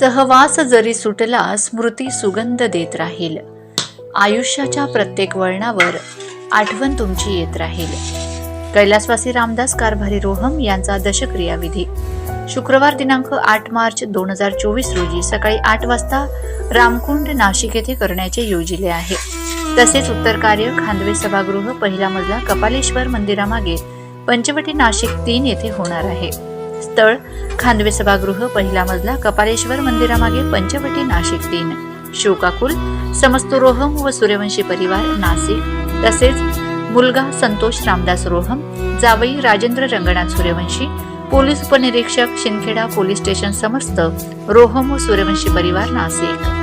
सहवास जरी सुटला स्मृती सुगंध देत राहील. आयुष्याच्या प्रत्येक वळणावर आठवण तुमची येत राहील. कैलासवासी रामदास कारभारी रोहम यांचा दशक्रियाविधी शुक्रवार दिनांक आठ मार्च दोन हजार चोवीस रोजी सकाळी आठ वाजता रामकुंड नाशिक येथे करण्याचे योजिले आहे. तसेच उत्तर कार्य खांदवे सभागृह पहिला मजला कपालेश्वर मंदिरामागे पंचवटी नाशिक तीन येथे होणार आहे. स्थळ खांदवे सभागृह पहिला मजला कपालेश्वर मंदिरामागे पंचवटी नाशिक तीन. शोकाकुल समस्त रोहम व सूर्यवंशी परिवार नाशिक तसेच मुलगा संतोष रामदास रोहम जावई राजेंद्र रंगनाथ सूर्यवंशी पोलीस उपनिरीक्षक शिंदखेडा पोलीस स्टेशन समस्त रोहम व सूर्यवंशी परिवार नाशिक